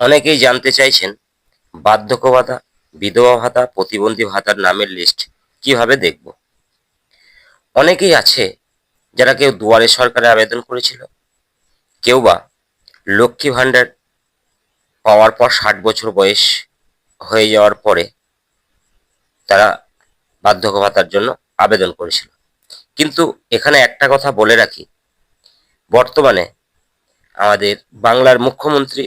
অনেকেই জানতে চাইছেন বার্ধক্য ভাতা বিধবা ভাতা, প্রতিবন্ধী ভাতার নামের লিস্ট কীভাবে দেখব? অনেকেই আছে যারা কেউ দুয়ারে সরকারে আবেদন করেছিল, কেউ বা লক্ষ্মী ভাণ্ডার পাওয়ার পর ষাট বছর বয়স হয়ে যাওয়ার পরে তারা বার্ধক্য ভাতার জন্য আবেদন করেছিল। কিন্তু এখানে একটা কথা বলে রাখি, বর্তমানে আমাদের বাংলার মুখ্যমন্ত্রী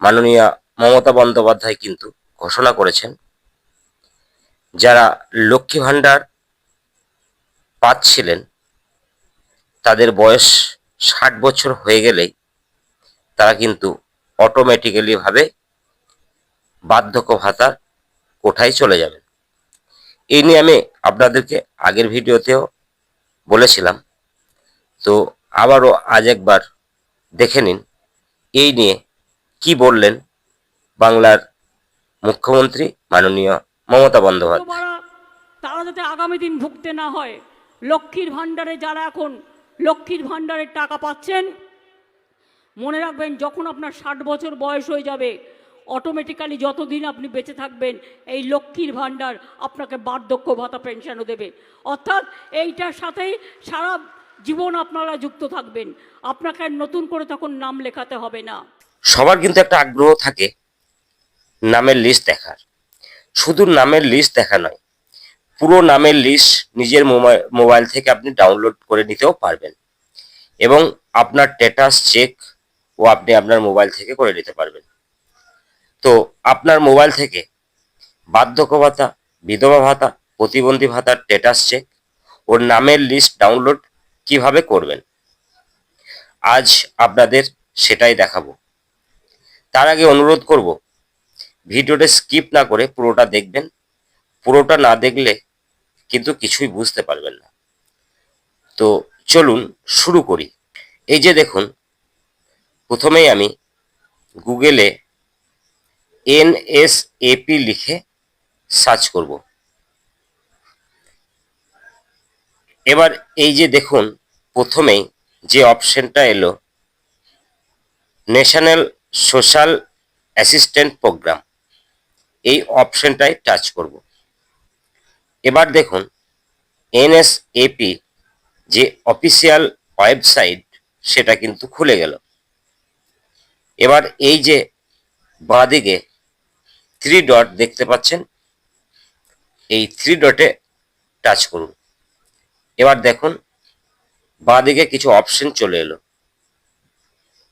মাননীয়া মমতা বন্দ্যোপাধ্যায় কিন্তু ঘোষণা করেছেন, যারা লক্ষ্মী ভাণ্ডার পাচ্ছিলেন তাদের বয়স ষাট বছর হয়ে গেলেই তারা কিন্তু অটোমেটিক্যালি ভাবে বার্ধক্য ভাতার কোঠায় চলে যাবেন। এই নিয়ে আমি আপনাদেরকে আগের ভিডিওতেও বলেছিলাম, তো আবারও আজ একবার দেখে নিন। এই নিয়ে কি বললেন বাংলার মুখ্যমন্ত্রী মাননীয় মমতা বন্দ্যোপাধ্যায়? তারা যাতে আগামী দিন ভুগতে না হয়, লক্ষ্মীর ভাণ্ডারে যারা এখন, লক্ষ্মীর ভাণ্ডারের টাকা পাচ্ছেন, মনে রাখবেন যখন আপনার ষাট বছর বয়স হয়ে যাবে অটোমেটিক্যালি যতদিন আপনি বেঁচে থাকবেন, এই লক্ষ্মীর ভাণ্ডার আপনাকে বার্ধক্য ভাতা পেনশনও দেবে। অর্থাৎ এইটার সাথেই সারা জীবন আপনারা যুক্ত থাকবেন। আপনাকে নতুন করে তখন নাম লেখাতে হবে না। সবার কিন্তু একটা আগ্রহ থাকে নামের লিস্ট দেখার। শুধু নামের লিস্ট দেখা নয়, পুরো নামের লিস্ট নিজের মোবাইল থেকে আপনি ডাউনলোড করে নিতেও পারবেন। এবং আপনার স্ট্যাটাস চেক ও আপনি আপনার মোবাইল থেকে করে নিতে পারবেন। তো আপনার মোবাইল থেকে বার্ধক্য ভাতা বিধবা ভাতা, প্রতিবন্ধী ভাতার স্ট্যাটাস চেক ওর নামের লিস্ট ডাউনলোড কীভাবে করবেন? আজ আপনাদের সেটাই দেখাবো। তার আগে অনুরোধ করব, ভিডিওটা স্কিপ না করে পুরোটা দেখবেন। পুরোটা না দেখলে কিন্তু কিছুই বুঝতে পারবেন না। তো চলুন শুরু করি। এই যে দেখুন, প্রথমেই আমি গুগলে এন এস এনএসএপি লিখে সার্চ করব। এবার এই যে দেখুন, প্রথমেই যে অপশনটা এলো, ন্যাশনাল সোশ্যাল অ্যাসিস্ট্যান্ট প্রোগ্রাম। এই অপশনটায় টাচ করব। এবার দেখুন, এনএসএপি যে অফিসিয়াল ওয়েবসাইট, সেটা কিন্তু খুলে গেল। এবার এই যে বাঁদিকে থ্রি ডট দেখতে পাচ্ছেন, এই থ্রি ডটে টাচ করুন। এবার দেখুন, বাঁদিকে কিছু অপশন চলে এলো।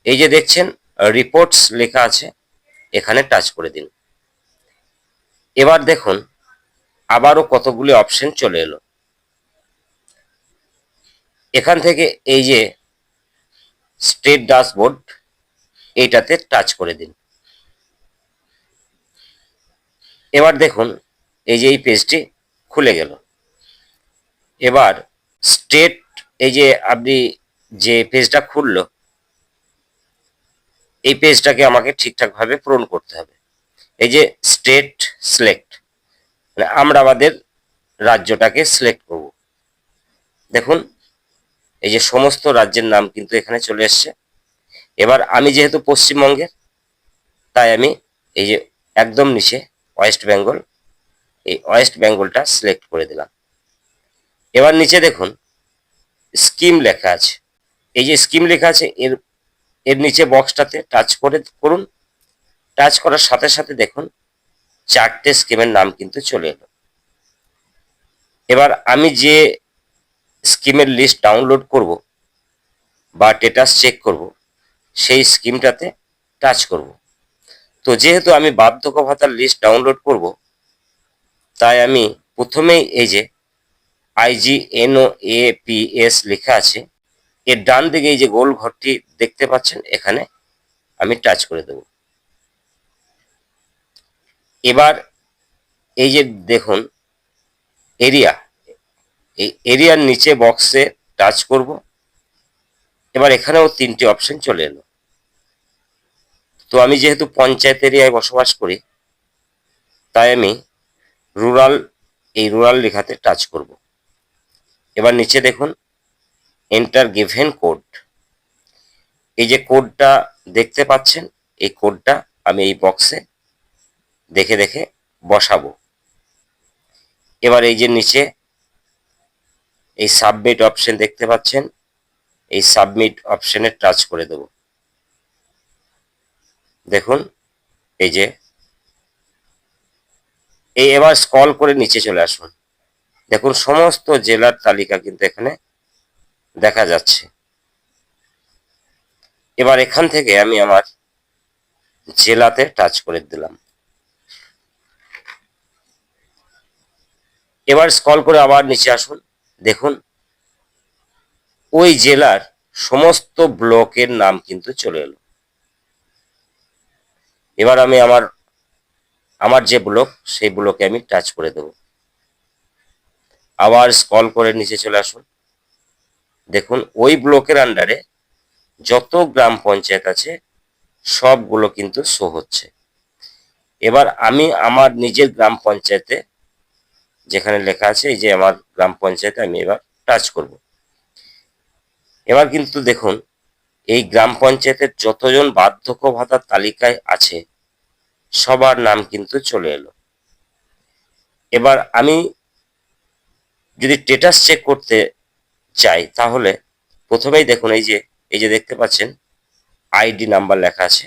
এই যে দেখছেন রিপোর্টস লেখা আছে, এখানে টাচ করে দিন। এবার দেখুন, আবারও কতগুলি অপশন চলে এলো। এখান থেকে এই যে স্টেট ড্যাশবোর্ড এইটাতে টাচ করে দিন। এবার দেখুন, এই যে এই পেজটি খুলে গেল। এবার স্টেট এই যে আপনি যে পেজটা খুললো এই পেজটাকে আমাকে ঠিকঠাকভাবে পূরণ করতে হবে। এই যে স্টেট সিলেক্ট মানে আমরা আমাদের রাজ্যটাকে সিলেক্ট করব। দেখুন, এই যে সমস্ত রাজ্যের নাম কিন্তু এখানে চলে এসছে। এবার আমি যেহেতু পশ্চিমবঙ্গের, তাই আমি এই যে একদম নিচে ওয়েস্ট বেঙ্গল এই ওয়েস্ট বেঙ্গলটা সিলেক্ট করে দিলাম। এবার নিচে দেখুন স্কিম লেখা আছে। এই যে স্কিম লেখা আছে, এর এর নিচে বক্সটাতে টাচ করে করুন। টাচ করার সাথে সাথে দেখুন, চারটে স্কিমের নাম কিন্তু চলে এলো। এবার আমি যে স্কিমের লিস্ট ডাউনলোড করব বা স্টেটাস চেক করব, সেই স্কিমটাতে টাচ করব। তো যেহেতু আমি বার্ধক্য ভাতার লিস্ট ডাউনলোড করব, তাই আমি প্রথমেই এই যে আইজিএনও এ পি এস লেখা আছে এর ডান দিকে এই যে গোল ঘরটি দেখতে পাচ্ছেন, এখানে আমি টাচ করে দেব। এবার এই যে দেখুন, এরিয়া, এই এরিয়ার নিচে বক্সে টাচ করব। এবার এখানেও তিনটি অপশন চলে এলো। তো আমি যেহেতু পঞ্চায়েত এরিয়ায় বসবাস করি, তাই আমি রুরাল, এই রুরাল লেখাতে টাচ করব। এবার নিচে দেখুন এন্টার গিভেন কোড এই যে কোডটা দেখতে পাচ্ছেন, এই কোডটা আমি এই বক্সে দেখে দেখে বসাবো। এবার এই যে নিচে এই সাবমিট অপশন দেখতে পাচ্ছেন, এই সাবমিট অপশনে টাচ করে দেব। দেখুন, এই যে এই এবার স্কল করে নিচে চলে আসুন। দেখুন, সমস্ত জেলার তালিকা কিন্তু এখানে দেখা যাচ্ছে। এবার এখান থেকে আমি আমার জেলাতে টাচ করে দিলাম। এবার স্কল করে আবার নিচে আসুন, দেখুন, ওই জেলার সমস্ত ব্লকের নাম কিন্তু চলে এলো। এবার আমি আমার আমার যে ব্লক, সেই ব্লকে আমি টাচ করে দেব। আবার স্কল করে নিচে চলে আসুন। দেখুন, ওই ব্লকের আন্ডারে যত গ্রাম পঞ্চায়েত আছে, সবগুলো কিন্তু শো হচ্ছে। এবার আমি আমার নিজের গ্রাম পঞ্চায়েতে যেখানে লেখা আছে, এই যে আমার গ্রাম পঞ্চায়েতে আমি এবার টাচ করব। এবার কিন্তু দেখুন, এই গ্রাম পঞ্চায়েতের যতজন বার্ধক্য ভাতার তালিকায় আছে, সবার নাম কিন্তু চলে এলো। এবার আমি যদি স্টেটাস চেক করতে চাই, তাহলে প্রথমেই দেখুন এই যে এই যে দেখতে পাচ্ছেন, আইডি নাম্বার লেখা আছে।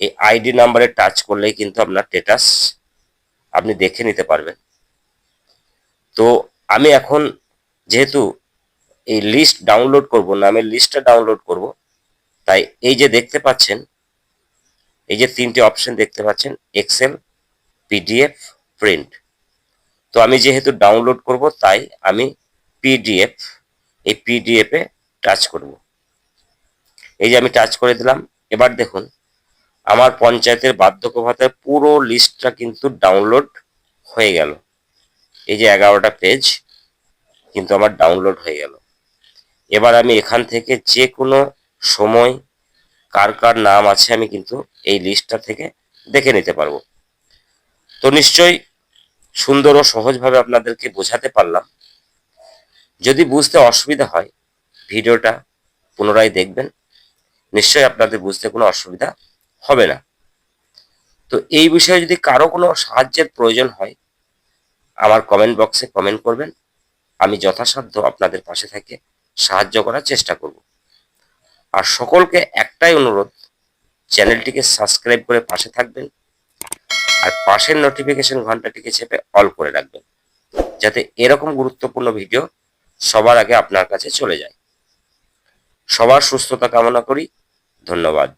এই আইডি নাম্বারে টাচ করলেই কিন্তু আপনার স্টেটাস আপনি দেখে নিতে পারবেন। তো আমি এখন যেহেতু এই লিস্ট ডাউনলোড করব নামের লিস্টটা ডাউনলোড করব, তাই এই যে দেখতে পাচ্ছেন, এই যে তিনটে অপশন দেখতে পাচ্ছেন এক্সেল পিডিএফ প্রিন্ট তো আমি যেহেতু ডাউনলোড করব, তাই আমি পিডিএফ এই পিডিএফ টাচ করব। এই যে আমি টাচ করে দিলাম, এবার দেখুন, আমার পঞ্চায়েতের বার্ধক্য ভাতার পুরো লিস্টটা কিন্তু ডাউনলোড হয়ে গেল। এই যে এগারোটা পেজ কিন্তু আমার ডাউনলোড হয়ে গেল। এবার আমি এখান থেকে যে কোনো সময় কার কার নাম আছে আমি কিন্তু এই লিস্টটা থেকে দেখে নিতে পারব। তো নিশ্চয়ই সুন্দর ও সহজভাবে আপনাদেরকে বোঝাতে পারলাম। যদি বুঝতে অসুবিধা হয়, ভিডিওটা পুনরায় দেখবেন। নিশ্চয়ই আপনাদের বুঝতে কোনো অসুবিধা হবে না। তো এই বিষয়ে যদি কারও কোনো সাহায্যের প্রয়োজন হয়, আমার কমেন্ট বক্সে কমেন্ট করবেন। আমি যথাসাধ্য আপনাদের পাশে থেকে সাহায্য করার চেষ্টা করব। আর সকলকে একটাই অনুরোধ, চ্যানেলটিকে সাবস্ক্রাইব করে পাশে থাকবেন আর পাশের নোটিফিকেশন ঘন্টাটিকে চেপে অল করে রাখবেন। যাতে এরকম গুরুত্বপূর্ণ ভিডিও সবার আগে আপনার কাছে চলে যায় সবার সুস্থতা কামনা করি। ধন্যবাদ।